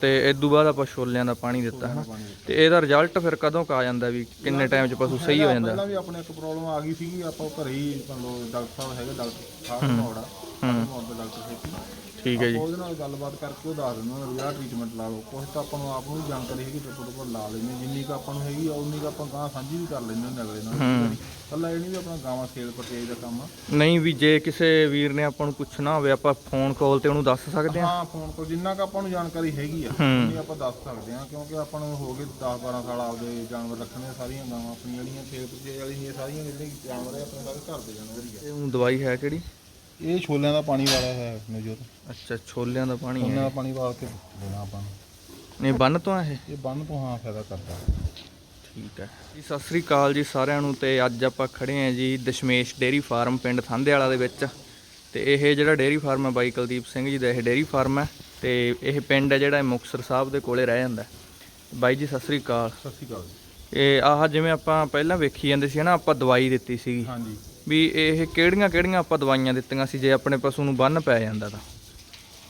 ਤੇ ਇਸ ਤੋਂ ਬਾਅਦ ਆਪਾਂ ਛੋਲਿਆਂ ਦਾ ਪਾਣੀ ਦਿੱਤਾ ਹਨਾ। ਤੇ ਇਹਦਾ ਰਿਜ਼ਲਟ ਫਿਰ ਕਦੋਂ ਕ ਆ ਜਾਂਦਾ ਵੀ ਕਿੰਨੇ ਟਾਈਮ 'ਚ ਪਸ਼ੂ ਸਹੀ ਹੋ ਜਾਂਦਾ? ਪਹਿਲਾਂ ਵੀ ਆਪਣੇ ਇੱਕ ਪ੍ਰੋਬਲਮ ਆ ਗਈ ਸੀਗੀ ਆਪਾਂ ਘਰੇ ਹੀ ਮੰਨ ਲਓ ਡਾਕਟਰ ਸਾਹਿਬ ਹੈਗੇ ਡਾਕਟਰ ਸਾਹਿਬ ਮੋੜਾ। ਦਾ ਡਾਕਟਰ ਠੀਕ ਹੈ ਜੀ। ਉਹਦੇ ਨਾਲ ਗੱਲਬਾਤ ਕਰਕੇ ਉਹ ਦੱਸ ਦਿੰਦਾ ਵੀ ਆਹ ਟ੍ਰੀਟਮੈਂਟ ਲਾ ਲਓ। ਕੁਛ ਤਾਂ ਆਪਾਂ ਨੂੰ ਆਪ ਨੂੰ ਵੀ ਜਾਣਕਾਰੀ ਹੈਗੀ ਟਿਪ ਟਿਪ ਲਾ ਲੈਂਦੇ ਹਾਂ। ਜਿੰਨੀ ਕੁ ਆਪਾਂ ਨੂੰ ਹੈਗੀ ਆ ਉਨੀ ਕੁ ਆਪਾਂ ਗਾਂ ਸਾਂਝੀ ਵੀ ਕਰ ਲੈਂਦੇ ਹੁੰਦੇ ਅਗਲੇ ਨਾਲ। ਕੱਲਾ ਇਹ ਨਹੀਂ ਵੀ ਆਪਣਾ ਗਾਵਾਂ ਸੇਲ ਪਰਚੇਜ ਦਾ ਕੰਮ ਆ। ਨਹੀਂ ਵੀ ਜੇ ਕਿਸੇ ਵੀਰ ਨੇ ਆਪਾਂ ਨੂੰ ਪੁੱਛਣਾ ਹੋਵੇ ਆਪਾਂ ਫੋਨ ਕਾਲ ਤੇ ਉਹਨੂੰ ਦੱਸ ਸਕਦੇ ਹਾਂ। ਹਾਂ ਫੋਨ ਕੋਲ ਜਿੰਨਾ ਕੁ ਆਪਾਂ ਨੂੰ ਜਾਣਕਾਰੀ ਹੈਗੀ ਆ ਹੂੰ। ਉਨੀ ਆਪਾਂ ਦੱਸ ਸਕਦੇ ਹਾਂ। ਕਿਉਂਕਿ ਆਪਾਂ ਨੂੰ ਹੋ ਗਏ 10 12 ਸਾਲ ਆਪਦੇ ਜਾਨਵਰ ਰੱਖਣੇ ਆ, ਸਾਰੀਆਂ ਗਾਵਾਂ ਆਪਣੀਆਂ ਜਿਹੜੀਆਂ ਸੇਲ ਪਰਚੇਜ ਵਾਲੀਆਂ ਸਾਰੀਆਂ ਜਿਹੜੀਆਂ ਜਾਨਵਰ ਆ ਆਪਣੇ ਸਾਰੇ ਘਰ ਦੇ ਜਾਨਵਰ ਹੀ ਆ। ਇਹ ਊਂ ਦਵਾਈ ਹੈ ਕਿਹੜੀ? ਇਹ ਛੋਲਿਆਂ ਦਾ ਪਾਣੀ ਵਾਲਾ ਹੈ ਨਜੋਤ ਅੱਛਾ ਛੋਲਿਆਂ ਦਾ ਪਾਣੀ ਛੋਲਿਆਂ ਹੈ ਦਾ ਪਾਣੀ ਵਾਲ ਕੇ ਦੇਣਾ ਆਪਾਂ ਨੂੰ। ਨਹੀਂ ਬੰਨ ਤੋਂ ਆ ਇਹ? ਇਹ ਬੰਨ ਤੋਂ ਹਾਂ ਫਾਇਦਾ ਕਰਦਾ। ਠੀਕ ਹੈ। ਜੀ ਸਤਿ ਸ੍ਰੀ ਅਕਾਲ ਜੀ ਸਾਰਿਆਂ ਨੂੰ ਤੇ ਅੱਜ ਆਪਾਂ ਖੜੇ ਆਂ ਜੀ ਦਸ਼ਮੇਸ਼ ਡੇਅਰੀ ਫਾਰਮ ਪਿੰਡ ਥਾਂਦੇ ਵਾਲਾ ਦੇ ਵਿੱਚ। ਤੇ ਇਹ ਜਿਹੜਾ ਡੇਅਰੀ ਫਾਰਮ ਹੈ ਬਾਈ ਕੁਲਦੀਪ ਸਿੰਘ ਜੀ ਦਾ ਇਹ ਡੇਅਰੀ ਫਾਰਮ ਹੈ ਤੇ ਇਹ ਪਿੰਡ ਹੈ ਜਿਹੜਾ ਇਹ ਮੁਕਤਸਰ ਸਾਹਿਬ ਦੇ ਕੋਲੇ ਰਹਿ ਜਾਂਦਾ। ਬਾਈ ਜੀ ਸਤਿ ਸ੍ਰੀ ਅਕਾਲ। ਸਤਿ ਸ਼੍ਰੀ ਅਕਾਲ ਜੀ। ਇਹ ਆਹ ਜਿਵੇਂ ਆਪਾਂ ਪਹਿਲਾਂ ਵੇਖੀ ਜਾਂਦੇ ਸੀ ਨਾ ਆਪਾਂ ਦਵਾਈ ਦਿੱਤੀ ਸੀਗੀ। ਹਾਂਜੀ। ਵੀ ਇਹ ਕਿਹੜੀਆਂ ਕਿਹੜੀਆਂ ਆਪਾਂ ਦਵਾਈਆਂ ਦਿੱਤੀਆਂ ਸੀ ਜੇ ਆਪਣੇ ਪਸ਼ੂ ਨੂੰ ਬੰਨ ਪੈ ਜਾਂਦਾ ਤਾਂ?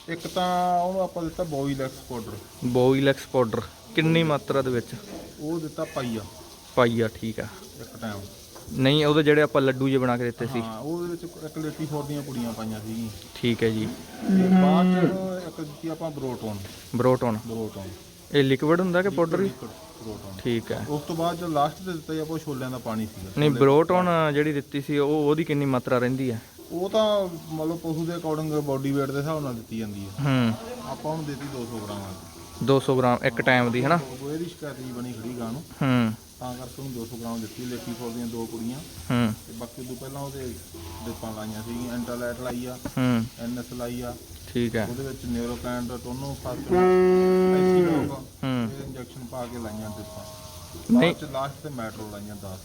ਇੱਕ ਤਾਂ ਉਹਨੂੰ ਆਪਾਂ ਦਿੱਤਾ ਬੋਇਲੈਕਸ ਪਾਊਡਰ। ਬੋਇਲੈਕਸ ਪਾਊਡਰ ਕਿੰਨੀ ਮਾਤਰਾ ਦੇ ਵਿੱਚ? ਉਹ ਦਿੱਤਾ ਪਾਈਆ। ਪਾਈਆ ਠੀਕ ਆ। ਇੱਕ ਟਾਈਮ ਨਹੀਂ ਉਹਦੇ ਜਿਹੜੇ ਆਪਾਂ ਲੱਡੂ ਜੇ ਬਣਾ ਕੇ ਦਿੱਤੇ ਸੀ। ਹਾਂ ਉਹਦੇ ਵਿੱਚ ਇੱਕ ਲੇਟੀ ਫੋਰ ਦੀਆਂ ਪੁੜੀਆਂ ਪਾਈਆਂ ਸੀਗੀਆਂ। ਠੀਕ ਹੈ ਜੀ। ਤੇ ਬਾਅਦ ਚ ਇੱਕ ਦਿੱਤੀ ਆਪਾਂ ਬਰੋਟੋਨ। ਬਰੋਟੋਨ। ਬਰੋਟੋਨ। ਇਹ ਲਿਕਵਿਡ ਹੁੰਦਾ ਕਿ ਪਾਊਡਰ ਹੀ ਬਰੋਟੋਨ ਠੀਕ ਹੈ। ਉਸ ਤੋਂ ਬਾਅਦ ਜੋ ਲਾਸਟ ਤੇ ਦਿੱਤਾ ਜੀ ਆਪਾਂ ਉਹ ਛੋਲਿਆਂ ਦਾ ਪਾਣੀ ਸੀਗਾ। ਨਹੀਂ ਬਰੋਟੋਨ ਜਿਹੜੀ ਦਿੱਤੀ ਸੀ ਉਹ ਉਹਦੀ ਕਿੰਨੀ ਮਾਤਰਾ ਰਹਿੰਦੀ ਹੈ? ਉਹ ਤਾਂ ਮਤਲਬ ਪਸ਼ੂ ਦੇ ਅਕੋਰਡਿੰਗ ਬੋਡੀ weight ਦੇ ਹਿਸਾਬ ਨਾਲ ਦਿੱਤੀ ਜਾਂਦੀ ਹੈ। ਹੂੰ। ਆਪਾਂ ਉਹਨੂੰ ਦਿੱਤੀ 200 ਗ੍ਰਾਮ 200 ਗ੍ਰਾਮ ਇੱਕ ਟਾਈਮ ਦੀ ਹਨਾ? ਉਹ ਇਹਦੀ ਸ਼ਿਕਾਇਤ ਜੀ ਬਣੀ ਖੜੀ ਗਾਂ ਨੂੰ। ਹੂੰ। ਤਾਂ ਕਰਕੇ ਉਹਨੂੰ 200 ਗ੍ਰਾਮ ਦਿੱਤੀ ਲੇਟੀ ਫੋਰ ਦੀਆਂ ਦੋ ਕੁੜੀਆਂ। ਹੂੰ। ਤੇ ਬਾਕੀ ਤੋਂ ਪਹਿਲਾਂ ਉਹਦੇ ਡਿਪਾਂ ਲਾਈਆਂ ਸੀਗੀਆਂ ਐਂਟਾਲੈਟ ਲਾਈ ਆ ਹੂੰ। ਐਨਐਸ ਲਾਈ ਆ। ਠੀਕ ਹੈ। ਉਹਦੇ ਵਿੱਚ ਨਿਊਰੋਕੈਂਡ ਟੋਨੋ ਫਾਸਟ ਐਸੀ ਲੋਕ ਇਹ ਇੰਜੈਕਸ਼ਨ ਪਾ ਕੇ ਲਾਈਆਂ ਡਿਪਾਂ ਨਹੀਂ। ਲਾਸਟ ਤੇ ਮੈਟਰੋ ਲਾਈਆਂ 10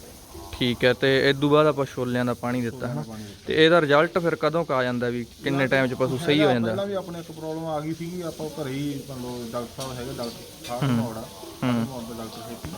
ਠੀਕ ਹੈ ਤੇ ਇਸ ਤੋਂ ਬਾਅਦ ਆਪਾਂ ਛੋਲਿਆਂ ਦਾ ਪਾਣੀ ਦਿੱਤਾ ਹਨਾ? ਦਿੱਤਾ। ਤੇ ਇਹਦਾ ਰਿਜ਼ਲਟ ਫਿਰ ਕਦੋਂ ਕ ਆ ਜਾਂਦਾ ਵੀ ਕਿੰਨੇ ਟਾਈਮ 'ਚ ਪਸ਼ੂ ਸਹੀ ਹੋ ਜਾਂਦਾ? ਪਹਿਲਾਂ ਵੀ ਆਪਣੇ ਇੱਕ ਪ੍ਰੋਬਲਮ ਆ ਗਈ ਸੀਗੀ ਆਪਾਂ ਘਰੇ ਹੀ ਮੰਨ ਲਓ ਡਾਕਟਰ ਸਾਹਿਬ ਹੈਗੇ ਡਾਕਟਰ ਸਾਹਿਬ ਮੋੜਾ ਡਾਕਟਰ ਸੇਤੀ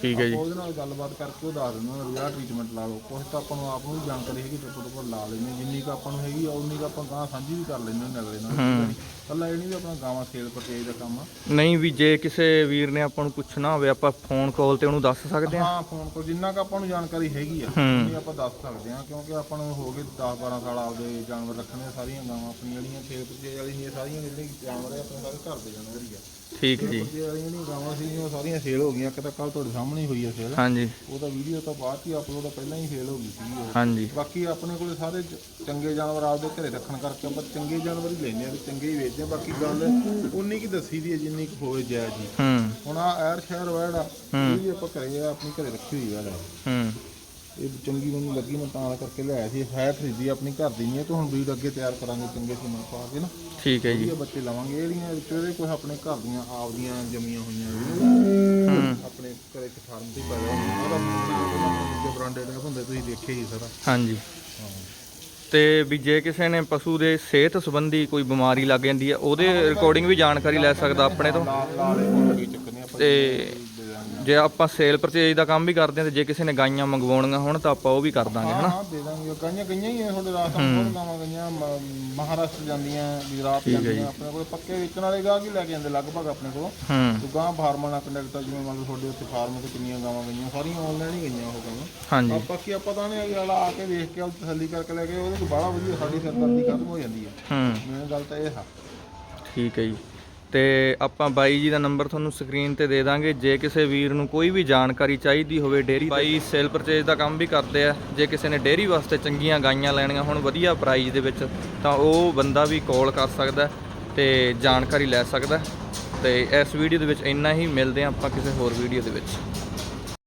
ਠੀਕ ਹੈ ਜੀ। ਉਹਦੇ ਨਾਲ ਗੱਲਬਾਤ ਕਰਕੇ ਉਹ ਦੱਸ ਦਿੰਦਾ ਆਹ ਟ੍ਰੀਟਮੈਂਟ ਲਾ ਲਓ। ਕੁਛ ਤਾਂ ਆਪਾਂ ਨੂੰ ਆਪ ਨੂੰ ਵੀ ਜਾਣਕਾਰੀ ਹੈਗੀ ਟਿਪ ਟਿਪ ਲਾ ਲੈਂਦੇ। ਜਿੰਨੀ ਕੁ ਆਪਾਂ ਨੂੰ ਹੈਗੀ ਆ ਉਨੀ ਕੁ ਆਪਾਂ ਗਾਂ ਸਾਂਝੀ ਵੀ ਕਰ ਲੈਂਦੇ ਹੁੰਦੇ ਅਗਲੇ ਨਾਲ। ਕੱਲਾ ਇਹ ਨਹੀਂ ਵੀ ਆਪਣਾ ਗਾਵਾਂ ਸੇਲ ਪਰਚੇਜ ਦਾ ਕੰਮ ਆ। ਨਹੀਂ ਵੀ ਜੇ ਕਿਸੇ ਵੀਰ ਨੇ ਆਪਾਂ ਨੂੰ ਪੁੱਛਣਾ ਹੋਵੇ ਆਪਾਂ ਫੋਨ ਕਾਲ ਤੇ ਉਹਨੂੰ ਦੱਸ ਸਕਦੇ ਹਾਂ ਹਾਂ ਫੋਨ ਕੋਲ ਜਿੰਨਾ ਕੁ ਆਪਾਂ ਨੂੰ ਜਾਣਕਾਰੀ ਹੈਗੀ ਆ। ਉਨੀ ਆਪਾਂ ਦੱਸ ਸਕਦੇ ਹਾਂ ਕਿਉਂਕਿ ਆਪਾਂ ਨੂੰ ਹੋ ਗਏ 10 12 ਸਾਲ ਆਪਦੇ ਜਾਨਵਰ ਰੱਖਣੇ ਆ, ਸਾਰੀਆਂ ਗਾਵਾਂ ਆਪਣੀਆਂ ਜਿਹੜੀਆਂ ਸੇਲ ਪਰਚੇਜ ਵਾਲੀਆਂ ਸਾਰੀਆਂ ਜਿਹੜੀਆਂ ਜਾਨਵਰ ਆ ਆਪਣੇ ਸਾਰੇ ਘਰ ਦੇ ਜਾਨਵਰ ਹੀ ਆ। ਠੀਕ ਜੀ। ਜਿਹੜੀਆਂ ਗਾਵਾਂ ਸੀਗੀਆਂ ਉਹ ਸਾਰੀਆਂ ਸੇਲ ਹੋ ਗਈਆਂ। ਇੱਕ ਤਾਂ ਕੱਲ ਤੁਹਾਡੇ ਸਾਹਮਣੇ ਹੀ ਹੋਈ ਆ ਸੇਲ ਹਾਂਜੀ। ਉਹਦਾ ਵੀਡੀਓ ਤਾਂ ਬਾਅਦ ਹੀ ਅਪਲੋਡ ਪਹਿਲਾਂ ਹੀ ਸੇਲ ਹੋ ਗਈ ਸੀ ਉਹ। ਹਾਂਜੀ। ਬਾਕੀ ਆਪਣੇ ਕੋਲੇ ਸਾਰੇ ਚ- ਚੰਗੇ ਜਾਨਵਰ ਆਪਦੇ ਘਰੇ ਰੱਖਣ ਕਰਕੇ ਆਪਾਂ ਚੰਗੇ ਜਾਨਵਰ ਹੀ ਲੈਂਦੇ ਆ ਤੇ ਚੰਗੇ ਹੀ ਵੇਚਦੇ ਆ। ਬਾਕੀ ਗੱਲ ਉਨੀ ਕੀ ਦੱਸੀ ਦੀ ਹੈ ਜਿੰਨੀ ਕੁ ਹੋਵੇ ਜਾਇਜ਼ ਜੀ ਹੂੰ। ਹੁਣ ਆ ਐਰ ਸ਼ਹਿਰ ਵੈੜ ਆ ਇਹ ਵੀ ਆਪਾਂ ਘਰੇ ਆ, ਆਪਣੀ ਘਰੇ ਰੱਖੀ ਹੋਈ ਵੈੜ ਆ ਹੂੰ। ਇਹ ਚੰਗੀ ਮੈਨੂੰ ਲੱਗੀ ਮੈਂ ਤਾਂ ਕਰਕੇ ਲਿਆਇਆ ਸੀ। ਹੈ ਖਰੀਦੀ ਆਪਣੀ ਘਰ ਦੀ ਨਹੀਂ ਹੈ ਤੇ ਹੁਣ ਬਰੀਡ ਅੱਗੇ ਤਿਆਰ ਕਰਾਂਗੇ ਚੰਗੇ ਸੀਮਨ ਪਾ ਕੇ ਨਾ। ਠੀਕ ਹੈ ਜੀ। ਵਧੀਆ ਬੱਚੇ ਲਵਾਂਗੇ ਇਹਦੀਆਂ ਇਹਦੇ ਕੋਈ ਆਪਣੇ ਘਰ ਦੀਆਂ ਆਪਦੀਆਂ ਜੰਮੀਆਂ ਹੋਈਆਂ ਜਿਹੜੀਆਂ ਆਪਣੇ ਘਰੇ ਇੱਕ ਫਾਰਮ ਤੇ ਹੋਈਆਂ ਉਹਦਾ ਦੂਜੇ ਬਰਾਂਡੇ ਦੇ ਹੁੰਦੇ ਤੁਸੀਂ ਦੇਖੇ ਹੀ ਸਾਰਾ। ਹਾਂਜੀ। ਤੇ ਵੀ ਜੇ ਕਿਸੇ ਨੇ ਪਸ਼ੂ ਦੇ ਸਿਹਤ ਸੰਬੰਧੀ ਕੋਈ ਬਿਮਾਰੀ ਲੱਗ ਜਾਂਦੀ ਹੈ ਉਹਦੇ ਰਿਕਾਰਡਿੰਗ ਵੀ ਜਾਣਕਾਰੀ ਲੈ ਸਕਦਾ ਆਪਣੇ ਤੋਂ। ਤੇ ਜੇ ਆਪਾਂ ਸੇਲ ਪਰਚੇਜ ਦਾ ਕੰਮ ਵੀ ਕਰਦੇ ਹਾਂ ਤੇ ਜੇ ਕਿਸੇ ਨੇ ਗਾਈਆਂ ਮੰਗਵਾਉਣੀਆਂ ਹੋਣ ਤਾਂ ਆਪਾਂ ਉਹ ਵੀ ਕਰ ਦਾਂਗੇ ਹਨਾ? ਹਾਂ ਦੇ ਦਾਂਗੇ। ਗਾਈਆਂ ਗਈਆਂ ਹੀ ਆ ਤੁਹਾਡੇ ਰਾਜਸਥਾਨ ਕੋਲ ਗਾਵਾਂ ਗਈਆਂ ਮ- ਮਹਾਰਾਸ਼ਟਰ ਜਾਂਦੀਆਂ ਗੁਜਰਾਤ ਜਾਂਦੀਆਂ ਆਪਣੇ ਕੋਲ ਪੱਕੇ ਵੇਚਣ ਵਾਲੇ ਗਾਹ ਵੀ ਲੈ ਕੇ ਜਾਂਦੇ ਲਗਭਗ ਆਪਣੇ ਕੋਲ। ਹੂੰ। ਤੇ ਗਾਂ ਫਾਰਮਾਂ ਨਾਲ ਕੰਡਕਟਰ ਜਿਵੇਂ ਮੰਨ ਲਓ ਤੁਹਾਡੇ ਉੱਥੇ ਫਾਰਮ ਤੇ ਕਿੰਨੀਆਂ ਗਾਵਾਂ ਗਈਆਂ ਸਾਰੀਆਂ ਆਨਲਾਈਨ ਹੀ ਗਈਆਂ ਉਹ ਗਾਵਾਂ। ਹਾਂਜੀ। ਆ ਬਾਕੀ ਆਪਾਂ ਤਾਂ ਨੇ ਵਾਲਾ ਆ ਕੇ ਵੇਖ ਕੇ ਉਹ ਤਸੱਲੀ ਕਰਕੇ ਲੈ ਕੇ ਉਹਦੇ ਤੋਂ ਬਾਹਲਾ ਵਧੀਆ ਸਾਡੀ ਸਿਰਦਰਦੀ ਖਤਮ ਹੋ ਜਾਂਦੀ ਹੈ। ਹੂੰ। ਮੇਨ ਗੱਲ ਤਾਂ ਇਹ ਹੈ ਠੀਕ ਹੈ ਜੀ। ਤੇ ਆਪਾਂ ਬਾਈ ਜੀ ਦਾ ਨੰਬਰ ਤੁਹਾਨੂੰ ਸਕਰੀਨ ਤੇ ਦੇ ਦਾਂਗੇ। ਜੇ ਕਿਸੇ ਵੀਰ ਨੂੰ ਕੋਈ ਵੀ ਜਾਣਕਾਰੀ ਚਾਹੀਦੀ ਹੋਵੇ ਡੇਰੀ ਬਾਈ ਸੇਲ ਪਰਚੇਜ ਦਾ ਕੰਮ ਵੀ ਕਰਦੇ ਆ। ਜੇ ਕਿਸੇ ਨੇ ਡੇਰੀ ਵਾਸਤੇ ਚੰਗੀਆਂ ਗਾਈਆਂ ਲੈਣੀਆਂ ਹੁਣ ਵਧੀਆ ਪ੍ਰਾਈਸ ਦੇ ਵਿੱਚ, ਤਾਂ ਉਹ ਬੰਦਾ ਵੀ ਕਾਲ ਕਰ ਸਕਦਾ ਤੇ ਜਾਣਕਾਰੀ ਲੈ ਸਕਦਾ। ਤੇ ਇਸ ਵੀਡੀਓ ਦੇ ਵਿੱਚ ਇੰਨਾ ਹੀ, ਮਿਲਦੇ ਆ ਆਪਾਂ ਕਿਸੇ ਹੋਰ ਵੀਡੀਓ ਦੇ ਵਿੱਚ।